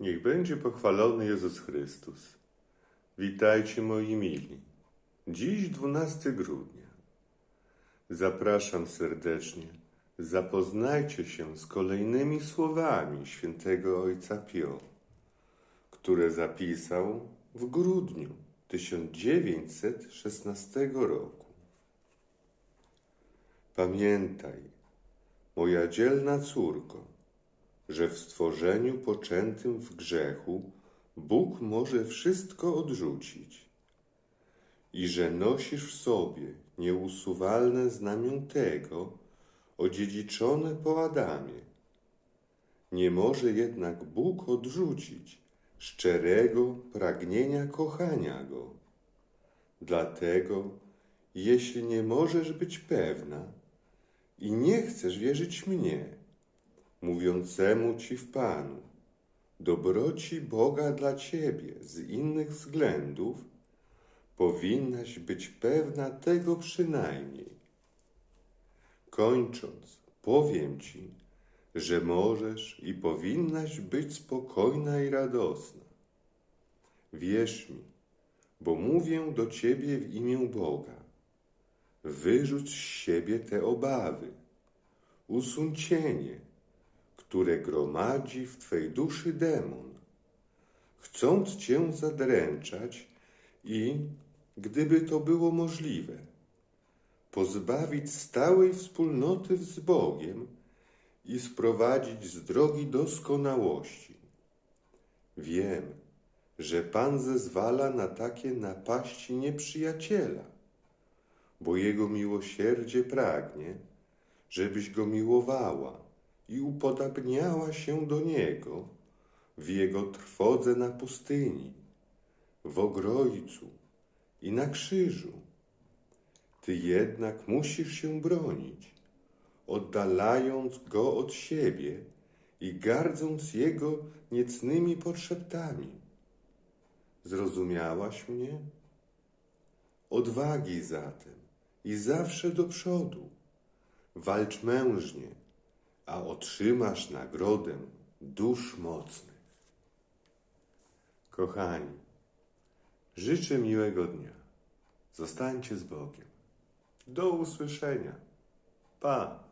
Niech będzie pochwalony Jezus Chrystus. Witajcie moi mili. Dziś 12 grudnia. Zapraszam serdecznie. Zapoznajcie się z kolejnymi słowami świętego Ojca Pio, które zapisał w grudniu 1916 roku. Pamiętaj, moja dzielna córko, że w stworzeniu poczętym w grzechu Bóg może wszystko odrzucić i że nosisz w sobie nieusuwalne znamię tego, odziedziczone po Adamie. Nie może jednak Bóg odrzucić szczerego pragnienia kochania Go. Dlatego, jeśli nie możesz być pewna i nie chcesz wierzyć mnie, mówiącemu ci w Panu, dobroci Boga dla ciebie z innych względów, powinnaś być pewna tego przynajmniej. Kończąc, powiem ci, że możesz i powinnaś być spokojna i radosna. Wierz mi, bo mówię do ciebie w imię Boga. Wyrzuć z siebie te obawy, usuń cienie, które gromadzi w twej duszy demon, chcąc cię zadręczać i, gdyby to było możliwe, pozbawić stałej wspólnoty z Bogiem i sprowadzić z drogi doskonałości. Wiem, że Pan zezwala na takie napaści nieprzyjaciela, bo Jego miłosierdzie pragnie, żebyś Go miłowała i upodabniała się do Niego w Jego trwodze na pustyni, w Ogrojcu i na krzyżu. Ty jednak musisz się bronić, oddalając Go od siebie i gardząc Jego niecnymi podszeptami. Zrozumiałaś mnie? Odwagi zatem i zawsze do przodu. Walcz mężnie, a otrzymasz nagrodę dusz mocnych. Kochani, życzę miłego dnia. Zostańcie z Bogiem. Do usłyszenia. Pa!